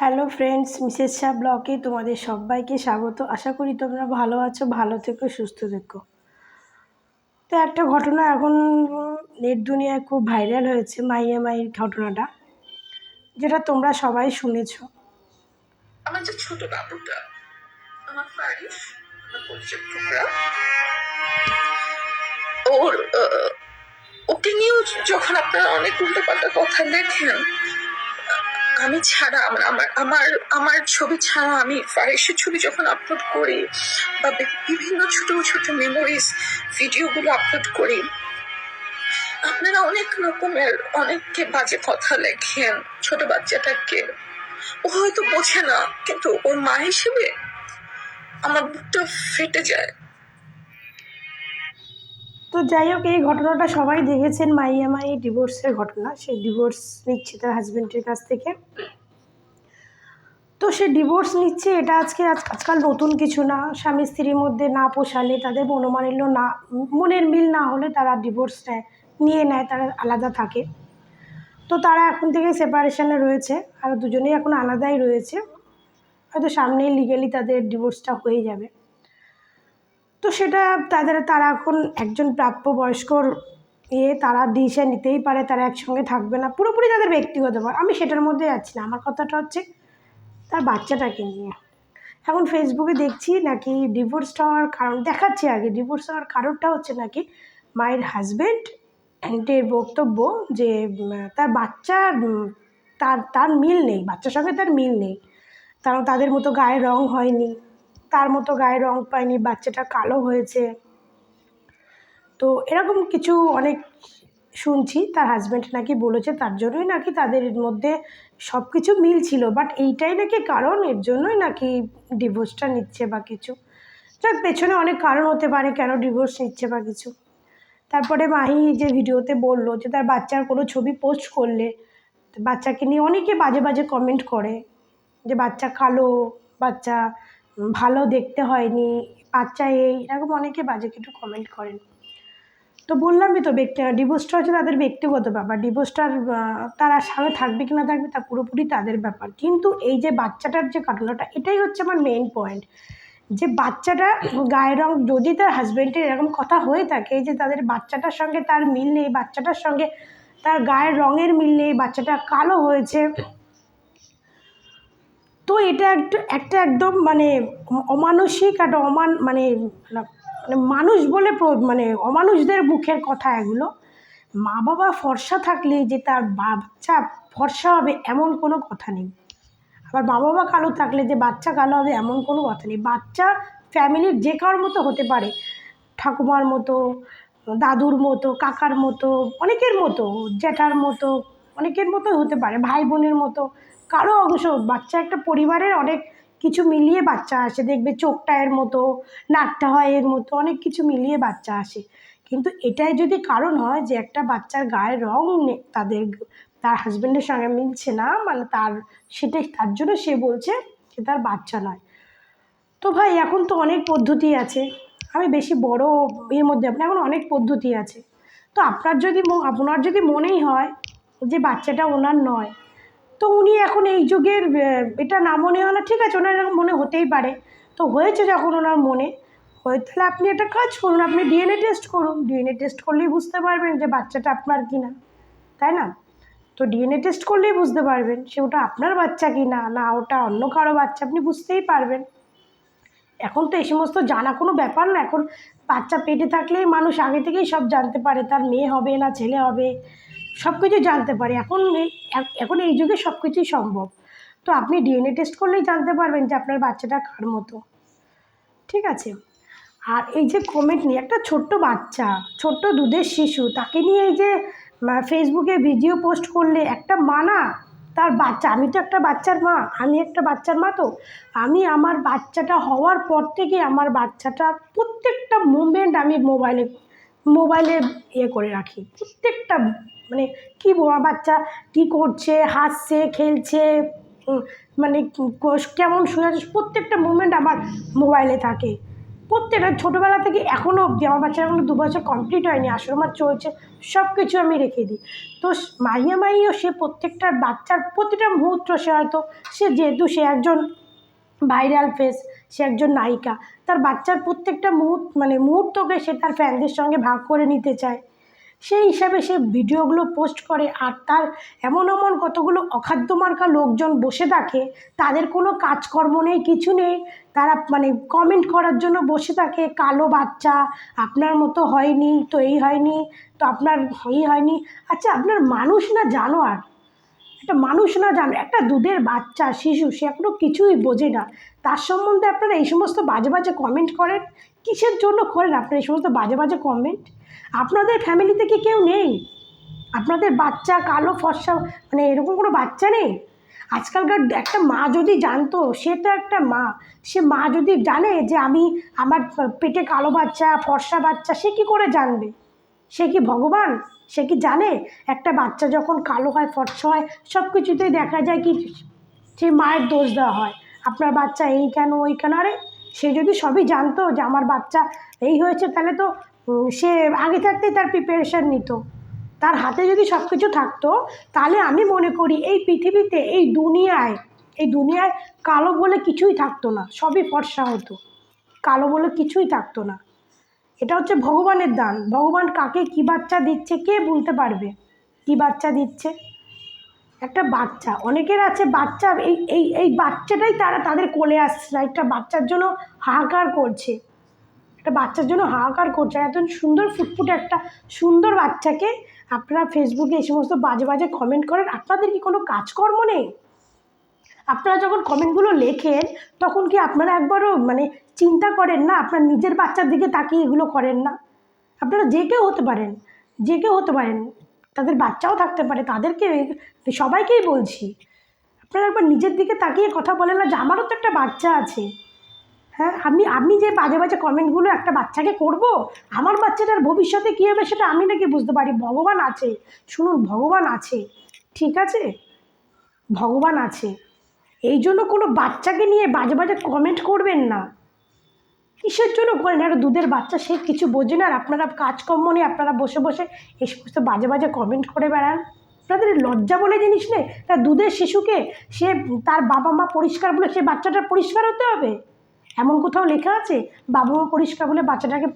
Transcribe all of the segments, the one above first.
Hello friends Mrs Shah ব্লকে তোমাদের সবাইকে স্বাগত। আশা করি তোমরা ভালো আছো, ভালো থেকো, সুস্থ থেকো। তো একটা ঘটনা এখন নেট দুনিয়ায় খুব ভাইরাল হয়েছে, মাইয়া মাইয়ের ঘটনাটা, যেটা তোমরা সবাই শুনেছো। আমার যে ছোট বাবুটা আমার ফারিস টুকরা ওর ওকে নিয়েও যখন আপনারা অনেক উল্টোপাল্টা কথা লেখেন আমি ছাড়া আমার আমার আমার ছবি ছাড়া আমি ফারিসের ছবি যখন আপলোড করি বা বিভিন্ন ছোট ছোট মেমোরিজ ভিডিওগুলো আপলোড করি, আপনারা অনেক রকমের অনেককে বাজে কথা লেখেন ছোট বাচ্চাটাকে। ও হয়তো বোঝে না, কিন্তু ওর মা হিসেবে আমার বুকটা ফেটে যায়। তো যাই হোক, এই ঘটনাটা সবাই দেখেছেন, মাইয়া মাই ডিভোর্সের ঘটনা। সে ডিভোর্স নিচ্ছে তার হাজবেন্ডের কাছ থেকে। তো সে ডিভোর্স নিচ্ছে, এটা আজকে আজ- আজকাল নতুন কিছু না। স্বামী স্ত্রীর মধ্যে না পোষালে, তাদের মনোমালিন্য না, মনের মিল না হলে তারা ডিভোর্স নেয়, নিয়ে নেয়, তারা আলাদা থাকে। তো তারা এখন থেকে সেপারেশনে রয়েছে, আর দুজনেই এখন আলাদাই রয়েছে। হয়তো সামনেই লিগালি তাদের ডিভোর্সটা হয়ে যাবে। তো সেটা তাদের, তারা এখন একজন প্রাপ্য বয়স্কর ইয়ে তারা ডিসিশন নিতেই পারে, তারা একসঙ্গে থাকবে না। পুরোপুরি তাদের ব্যক্তিগত আমি সেটার মধ্যে যাচ্ছি না। আমার কথাটা হচ্ছে তার বাচ্চাটাকে নিয়ে। এখন ফেসবুকে দেখছি নাকি ডিভোর্স হওয়ার কারণ, দেখাচ্ছে আগে। ডিভোর্স হওয়ার কারণটা হচ্ছে নাকি মায়ের হাজব্যান্ড এর বক্তব্য যে তার বাচ্চা তার তার মিল নেই, বাচ্চার সঙ্গে তার মিল নেই। কারণ তাদের মতো গায়ে রং হয়নি। তার মতো গায়ে রং পায়নি, বাচ্চাটা কালো হয়েছে। তো এরকম কিছু অনেক শুনছি, তার হাজব্যান্ড নাকি বলেছে তার জন্যই নাকি তাদের মধ্যে সব কিছু মিল ছিল বাট এইটাই নাকি কারণ, এর জন্যই নাকি ডিভোর্সটা নিচ্ছে বা কিছু। যাক, পেছনে অনেক কারণ হতে পারে কেন ডিভোর্স নিচ্ছে বা কিছু। তারপরে মাহি যে ভিডিওতে বলল যে তার বাচ্চার কোনো ছবি পোস্ট করলে, বাচ্চাকে নিয়ে অনেকে বাজে বাজে কমেন্ট করে যে বাচ্চা কালো, বাচ্চা ভালো দেখতে হয়নি, বাচ্চা এই, এরকম অনেকে বাজে কিছু কমেন্ট করেন। তো বললামই তো ব্যক্তি ডিভোর্সটা হচ্ছে তাদের ব্যক্তিগত ব্যাপার ডিভোর্সটার তারা সামনে থাকবে কি না থাকবে তা পুরোপুরি তাদের ব্যাপার। কিন্তু এই যে বাচ্চাটার যে ঘটনাটা এটাই হচ্ছে আমার মেইন পয়েন্ট যে বাচ্চাটা গায়ের রং, যদি তার হাজব্যান্ডের এরকম কথা হয়ে থাকে যে তাদের বাচ্চাটার সঙ্গে তার মিল নেই, বাচ্চাটার সঙ্গে তার গায়ের রঙের মিল নেই, বাচ্চাটা কালো হয়েছে তো এটা একটা একটা একদম মানে অমানসিক একটা অমান মানে মানে মানুষ বলে মানে অমানুষদের মুখের কথা এগুলো। মা বাবা ফর্সা থাকলে যে তার বাচ্চা ফর্সা হবে এমন কোনো কথা নেই। আবার মা বাবা কালো থাকলে যে বাচ্চা কালো হবে এমন কোনো কথা নেই। বাচ্চা ফ্যামিলির যে কারোর মতো হতে পারে। ঠাকুমার মতো, দাদুর মতো, কাকার মতো, অনেকের মতো, জ্যাঠার মতো, অনেকের মতো হতে পারে। ভাই বোনের মতো কারও অংশ বাচ্চা একটা পরিবারের অনেক কিছু মিলিয়ে বাচ্চা আসে। দেখবে চোখটা এর মতো, নাকটা হয় এর মতো, অনেক কিছু মিলিয়ে বাচ্চা আসে। কিন্তু এটাই যদি কারণ হয় যে একটা বাচ্চার গায়ের রং তাদের তার হাজব্যান্ডের সঙ্গে মিলছে না মানে তার, সেটাই, তার জন্য সে বলছে যে তার বাচ্চা নয়। তো ভাই, এখন তো অনেক পদ্ধতি আছে। আমি বেশি বড় এর মধ্যে আপনি এখন অনেক পদ্ধতি আছে। তো আপনার যদি আপনার যদি মনেই হয় যে বাচ্চাটা ওনার নয় তো উনি এখন এই যুগের এটা না মনে হয় না, ঠিক আছে, ওনার এরকম মনে হতেই পারে। তো হয়েছে যখন ওনার মনে, হয়ে তাহলে আপনি একটা কাজ করুন, আপনি ডিএনএ টেস্ট করুন। ডিএনএ টেস্ট করলেই বুঝতে পারবেন যে বাচ্চাটা আপনার কি না তাই না? তো ডিএনএ টেস্ট করলেই বুঝতে পারবেন সে ওটা আপনার বাচ্চা কি না না ওটা অন্য কারও বাচ্চা, আপনি বুঝতেই পারবেন। এখন তো এই সমস্ত জানা কোনো ব্যাপার না, এখন বাচ্চা পেটে থাকলেই মানুষ আগে থেকেই সব জানতে পারে, তার মেয়ে হবে না, ছেলে হবে। সব কিছু জানতে পারে। এখন এখন এই যুগে সব কিছুই সম্ভব। তো আপনি ডিএনএ টেস্ট করলেই জানতে পারবেন যে আপনার বাচ্চাটা কার মতো। ঠিক আছে? আর এই যে কমেন্ট নিয়ে, একটা ছোট্ট বাচ্চা, ছোট্ট দুধের শিশু, তাকে নিয়ে এই যে ফেসবুকে ভিডিও পোস্ট করলে একটা মা না, তার বাচ্চা, আমি তো একটা বাচ্চার মা, আমি একটা বাচ্চার মা তো, আমি আমার বাচ্চাটা হওয়ার পর থেকে আমার বাচ্চাটা প্রত্যেকটা মুভমেন্ট আমি মোবাইলে মোবাইলে ইয়ে করে রাখি। প্রত্যেকটা মানে কী বাচ্চা কী করছে, হাসছে, খেলছে মানে কেমন শুয়ে আছে, প্রত্যেকটা মুভমেন্ট আমার মোবাইলে থাকে। প্রত্যেকটা ছোটোবেলা থেকে এখনও অবধি আমার বাচ্চার এখনও দু বছর কমপ্লিট হয়নি আশ্রমার চলছে সব কিছু আমি রেখে দিই। তো মাইয়া মাইও সে প্রত্যেকটা বাচ্চার প্রতিটা মুহূর্ত সে হয়তো, সে যেহেতু সে একজন ভাইরাল ফেস সে একজন নায়িকা। তার বাচ্চার প্রত্যেকটা মুহূর্ত মানে মুহূর্তকে সে তার ফ্যানদের সঙ্গে ভাগ করে নিতে চায়। সেই হিসাবে সে ভিডিওগুলো পোস্ট করে আর তার এমন এমন কতগুলো অখাদ্য মার্কা লোকজন বসে থাকে, তাদের কোনো কাজকর্ম নেই, কিছু নেই। তারা মানে কমেন্ট করার জন্য বসে থাকে, কালো বাচ্চা, আপনার মতো হয়নি, তো এই হয়নি, তো আপনার এই হয়নি। আচ্ছা আপনার মানুষ না জানোয়ার? একটা মানুষ না জানো একটা দুধের বাচ্চা, শিশু, সে এখনও কিছুই বোঝে না। তার সম্বন্ধে আপনারা এই সমস্ত বাজে বাজে কমেন্ট করেন। কিসের জন্য করেন আপনারা এই সমস্ত বাজে বাজে কমেন্ট আপনাদের ফ্যামিলিতে কি কেউ নেই? আপনাদের বাচ্চা কালো ফর্সা মানে এরকম কোনো বাচ্চা নেই? আজকালকার একটা মা যদি জানতো, সে তো একটা মা। সে মা যদি জানে যে আমি আমার পেটে কালো বাচ্চা, ফর্সা বাচ্চা, সে কি করে জানবে? সে কি ভগবান? সে কি জানে? একটা বাচ্চা যখন কালো হয়, ফর্সা হয় সব কিছুতেই দেখা যায় কি সে মায়ের দোষ দেওয়া হয়। আপনার বাচ্চা এই কেন, ওই কেন? আরে, সে যদি সবই জানতো যে আমার বাচ্চা এই হয়েছে, তাহলে তো সে আগে থাকতেই তার প্রিপারেশান নিত। তার হাতে যদি সব কিছু থাকতো, তাহলে আমি মনে করি এই পৃথিবীতে, এই দুনিয়ায় এই দুনিয়ায় কালো বলে কিছুই থাকতো না, সবই ফর্সা হতো। কালো বলে কিছুই থাকতো না। এটা হচ্ছে ভগবানের দান। ভগবান কাকে কী বাচ্চা দিচ্ছে, কে বলতে পারবে? কী বাচ্চা দিচ্ছে? একটা বাচ্চা। অনেকের আছে বাচ্চা, এই এই এই বাচ্চাটাই তারা তাদের কোলে আসছে না। একটা বাচ্চার জন্য হাহাকার করছে। একটা বাচ্চার জন্য হাহাকার করছে। এত সুন্দর ফুটফুটে একটা সুন্দর বাচ্চাকে আপনারা ফেসবুকে এই সমস্ত বাজে বাজে কমেন্ট করেন। আপনাদের কি কোনো কাজকর্ম নেই? আপনারা যখন কমেন্টগুলো লেখেন, তখন কি আপনারা একবারও মানে চিন্তা করেন না, আপনার নিজের বাচ্চার দিকে তাকিয়ে এগুলো করেন না। আপনারা যে কেউ হতে পারেন, যে কেউ হতে পারেন, তাদের বাচ্চাও থাকতে পারে, তাদেরকে সবাইকেই বলছি, আপনারা একবার নিজের দিকে তাকিয়ে কথা বলেন না যে আমারও তো একটা বাচ্চা আছে। হ্যাঁ আমি আমি যে বাজে বাজে কমেন্টগুলো একটা বাচ্চাকে করব, আমার বাচ্চাটার ভবিষ্যতে কী হবে সেটা আমি নাকি বুঝতে পারি। ভগবান আছে, শুনুন, ভগবান আছে, ঠিক আছে? ভগবান আছে। এই জন্য কোনো বাচ্চাকে নিয়ে বাজে বাজে কমেন্ট করবেন না। কিসের জন্য করেন একটা দুধের বাচ্চা, সে কিছু বোঝে না। আর আপনারা কাজকর্ম নিয়ে, আপনারা বসে বসে এই সমস্ত বাজে বাজে কমেন্ট করে বেড়ান। আপনাদের লজ্জা বলে জিনিস নেই? তার দুধের শিশুকে, সে তার বাবা মা পরিষ্কার বলে, সে বাচ্চাটা পরিষ্কার হতে হবে? এমন কোথাও লেখা আছে? বাবা মা পরিষ্কার বলে বাচ্চাটাকে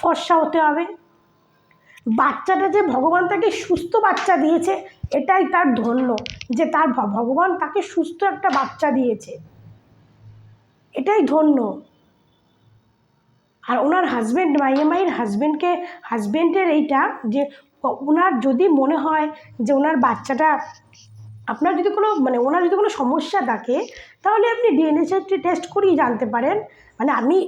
ফর্সা হতে হবে? বাচ্চাটা যে ভগবান তাকে সুস্থ বাচ্চা দিয়েছে, এটাই তার ধন্য, যে তার ভগবান তাকে সুস্থ একটা বাচ্চা দিয়েছে। এটাই ধন্য। আর ওনার হাজব্যান্ড মাইয়া মাইয়ের হাজব্যান্ডকে হাজব্যান্ডের এইটা যে, ওনার যদি মনে হয় যে ওনার বাচ্চাটা, আপনার যদি কোনো মানে ওনার যদি কোনো সমস্যা থাকে, তাহলে আপনি ডিএনএ টেস্ট করেই জানতে পারেন। মানে আমি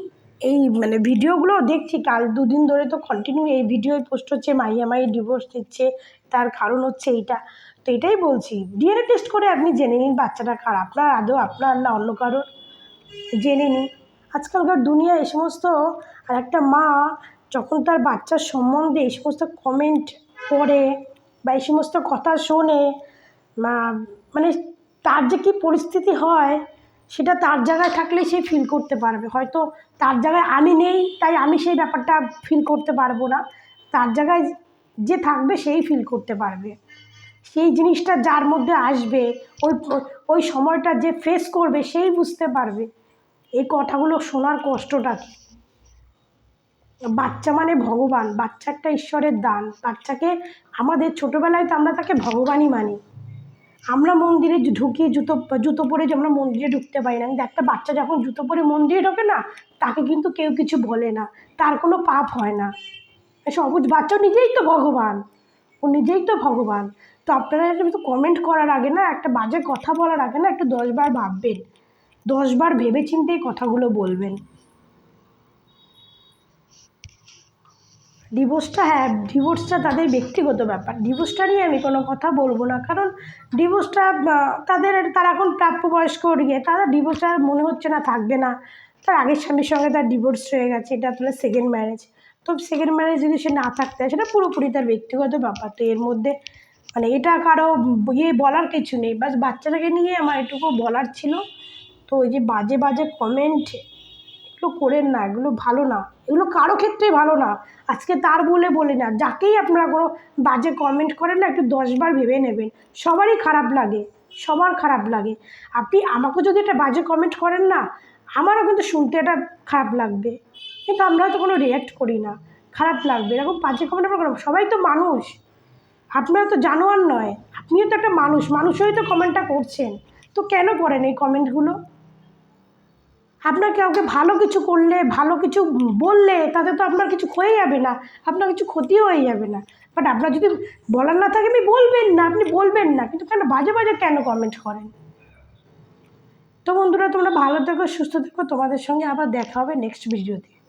এই মানে ভিডিওগুলো দেখছি, কাল দুদিন ধরে তো কন্টিনিউ এই ভিডিও পোস্ট হচ্ছে, মাইয়া মাই ডিভোর্স দিচ্ছে, তার কারণ হচ্ছে এইটা। তো এটাই বলছি ডিএনএ টেস্ট করে আপনি জেনে নিন বাচ্চাটা কার আপনার আদৌ আপনার না অন্য কারোর। জেনে নিন। আজকালকার দুনিয়া এই সমস্ত, আর একটা মা যখন তার বাচ্চার সম্বন্ধে এই সমস্ত কমেন্ট পড়ে বা এই সমস্ত কথা শোনে মানে তার যে কী পরিস্থিতি হয়, সেটা তার জায়গায় থাকলে সে ফিল করতে পারবে। হয়তো তার জায়গায় আমি নেই, তাই আমি সেই ব্যাপারটা ফিল করতে পারব না। তার জায়গায় যে থাকবে সেই ফিল করতে পারবে। সেই জিনিসটা যার মধ্যে আসবে, ওই ওই সময়টা যে ফেস করবে, সেই বুঝতে পারবে। এই কথাগুলো শোনার কষ্টটা কি? বাচ্চা মানে ভগবান, বাচ্চা একটা ঈশ্বরের দান। বাচ্চাকে আমাদের ছোটোবেলায় তো আমরা তাকে ভগবানই মানি। আমরা মন্দিরে জু- ঢুকি জুতো জুতো পরে যে আমরা মন্দিরে ঢুকতে পারি না। কিন্তু একটা বাচ্চা যখন জুতো পরে মন্দিরে ঢোকে না, তাকে কিন্তু কেউ কিছু বলে না। তার কোনো পাপ হয় না। সবুজ বাচ্চা নিজেই তো ভগবান। ও নিজেই তো ভগবান। তো আপনারা একটু কমেন্ট করার আগে না, একটা বাজে কথা বলার আগে না, একটু দশবার ভাববেন। দশবার ভেবে চিন্তেই কথাগুলো বলবেন। ডিভোর্সটা হ্যাঁ ডিভোর্সটা তাদের ব্যক্তিগত ব্যাপার। ডিভোর্সটা নিয়ে আমি কোনো কথা বলব না, কারণ ডিভোর্সটা তাদের তারা এখন প্রাপ্যবয়স্ক গিয়ে তারা ডিভোর্সটা মনে হচ্ছে না, থাকবে না। তার আগের স্বামীর সঙ্গে তার ডিভোর্স হয়ে গেছে, এটা তাহলে সেকেন্ড ম্যারেজ তো সেকেন্ড ম্যারেজ যদি সে না থাকতে হয় সেটা পুরোপুরি তার ব্যক্তিগত ব্যাপার। তো এর মধ্যে মানে এটা কারও ইয়ে বলার কিছু নেই। বাচ্চাটাকে নিয়ে আমার এটুকু বলার ছিল। তো ওই যে বাজে বাজে কমেন্ট এগুলো করেন না, এগুলো ভালো না। এগুলো কারও ক্ষেত্রেই ভালো না। আজকে তার বলে বলে না, যাকেই আপনারা কোনো বাজে কমেন্ট করেন না, একটু দশবার ভেবে নেবেন। সবারই খারাপ লাগে, সবার খারাপ লাগে। আপনি আমাকে যদি একটা বাজে কমেন্ট করেন না, আমারও কিন্তু শুনতে এটা খারাপ লাগবে। কিন্তু আমরা হয়তো কোনো রিয়্যাক্ট করি না, খারাপ লাগবে। এরকম বাজে কমেন্ট আমরা সবাই তো মানুষ। আপনারা তো জানোয়ার নয়, আপনিও তো একটা মানুষ মানুষ হয়েই তো কমেন্টটা করছেন। তো কেন করেন এই কমেন্টগুলো আপনার কাউকে ভালো কিছু করলে, ভালো কিছু বললে, তাতে তো আপনার কিছু হয়ে যাবে না। আপনার কিছু ক্ষতি হয়ে যাবে না। বাট আপনার যদি বলার না থাকে, আপনি বলবেন না, আপনি বলবেন না। কিন্তু কেন, বাজে বাজে কেন কমেন্ট করেন? তো বন্ধুরা, তোমরা ভালো থেকো, সুস্থ থেকো। তোমাদের সঙ্গে আবার দেখা হবে নেক্সট ভিডিওতে